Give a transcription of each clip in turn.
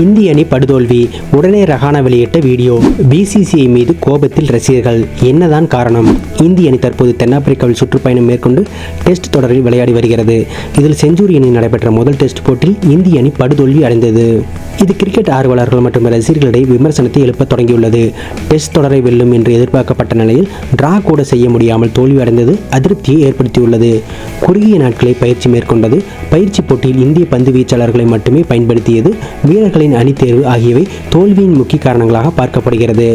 இந்திய அணி படுதோல்வி. உடனே ரஹானா வெளியிட்ட வீடியோ பிசிசிஐ மீது கோபத்தில் ரசிகர்கள். என்னதான் காரணம்? இந்திய அணி தற்போது தென்னாப்பிரிக்காவில் சுற்றுப்பயணம் மேற்கொண்டு டெஸ்ட் தொடரில் விளையாடி வருகிறது. இதில் செஞ்சுரி அணி நடைபெற்ற முதல் டெஸ்ட் போட்டியில் இந்திய அணி படுதோல்வி அடைந்தது. இது கிரிக்கெட் ஆர்வலர்கள் மற்றும் ரசிகர்களிடையே விமர்சனத்தை எழுப்பத் தொடங்கியுள்ளது. டெஸ்ட் தொடரை வெல்லும் என்று எதிர்பார்க்கப்பட்ட நிலையில் டிரா கூட செய்ய முடியாமல் தோல்வி அடைந்தது அதிருப்தியை ஏற்படுத்தியுள்ளது. குறுகிய நாட்களை பயிற்சி மேற்கொண்டது பயிற்சி போட்டியில் இந்திய பந்து வீச்சாளர்களை மட்டுமே பயன்படுத்தியது வீரர்களின் அணி தேர்வு ஆகியவை தோல்வியின் முக்கிய காரணங்களாக பார்க்கப்படுகிறது.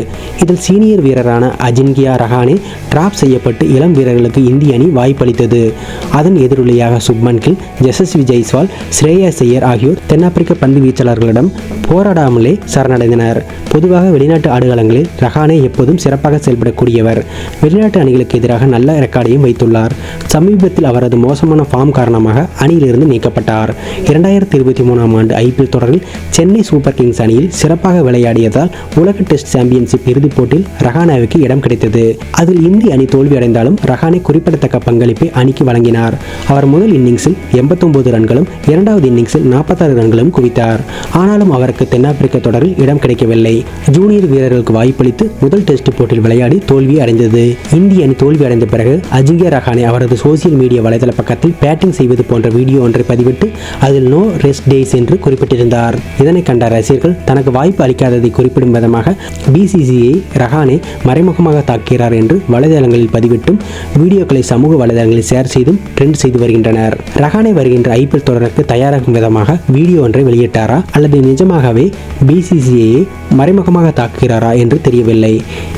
இதில் சீனியர் வீரரான அஜின்கியா ரஹானே டிராப் செய்யப்பட்டு இளம் வீரர்களுக்கு இந்திய அணி வாய்ப்பளித்தது. அதன் எதிரொலியாக சுப்மன் கில் யசஸ்வி ஜெய்ஸ்வால் ஸ்ரேயா செய்யர் ஆகியோர் தென்னாப்பிரிக்க பந்து வீச்சாளர்களிடம் போராடாமலே சரணடைந்தனர். பொதுவாக வெளிநாட்டு ஆடுகளங்களில் ரஹானே எப்போதும் சிறப்பாக செயல்படக்கூடியவர். வெளிநாட்டு அணிகளுக்கு எதிராக நல்ல ரெக்கார்டையும் வைத்துள்ளார். சமீபத்தில் அவரது மோசமான ஃபார்ம் காரணமாக அணியிலிருந்து நீக்கப்பட்டார். இரண்டாயிரத்தி இருபத்தி மூணாம் ஆண்டு ஐபிஎல் தொடரில் சென்னை சூப்பர் கிங்ஸ் அணியில் சிறப்பாக விளையாடியதால் உலக டெஸ்ட் சாம்பியன்ஷிப் இறுதிப் போட்டியில் ரஹானாவுக்கு இடம் கிடைத்தது. அதில் இந்திய அணி தோல்வியடைந்தாலும் ரஹானே குறிப்பிடத்தக்க பங்களிப்பை அணிக்கு வழங்கினார். அவர் முதல் இன்னிங்ஸில் எண்பத்தொன்பது ரன்களும் இரண்டாவது இன்னிங்ஸில் நாற்பத்தாறு ரன்களும் குவித்தார். ஆனாலும் ஆனாலும் அவருக்கு தென்னாப்பிரிக்க தொடரில் இடம் கிடைக்கவில்லை. ஜூனியர் வீரர்களுக்கு வாய்ப்பளித்து முதல் டெஸ்ட் போட்டியில் விளையாடி தோல்வி அடைந்தது. இந்திய அணி தோல்வி அடைந்த பிறகு அஜிங்கியா ரஹானே அவரது சோசியல் மீடியா வலைதள பக்கத்தில் பேட்டிங் செய்வது போன்ற வீடியோ ஒன்றை பதிவிட்டு அதில் நோ ரெஸ்ட் டேஸ் என்று குறிப்பிட்டிருந்தார். இதனை கண்ட ரசிகர்கள் தனக்கு வாய்ப்பு அளிக்காததை குறிப்பிடும் விதமாக பிசிசிஐ ரஹானே மறைமுகமாக தாக்குகிறார் என்று வலைதளங்களில் பதிவிட்டும் வீடியோக்களை சமூக வலைதளங்களில் ஷேர் செய்தும் ட்ரெண்ட் செய்து வருகின்றனர். ரஹானே வருகின்ற ஐபிஎல் தொடருக்கு தயாராகும் விதமாக வீடியோ ஒன்றை வெளியிட்டாரா அல்லது நிஜமாகவே பிசிசிஐயை மறைமுகமாக தாக்குகிறாரா என்று தெரியவில்லை.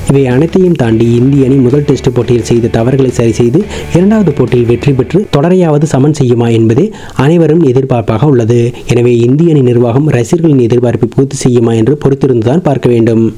இவை அனைத்தையும் தாண்டி இந்திய அணி முதல் டெஸ்ட் போட்டியில் செய்த தவறுகளை சரி செய்து இரண்டாவது போட்டியில் வெற்றி பெற்று தொடரையாவது சமன் செய்யுமா என்பதே அனைவரும் எதிர்பார்ப்பாக உள்ளது. எனவே இந்திய அணி நிர்வாகம் ரசிகர்களின் எதிர்பார்ப்பை பூர்த்தி செய்யுமா என்று பொறுத்திருந்துதான் பார்க்க வேண்டும்.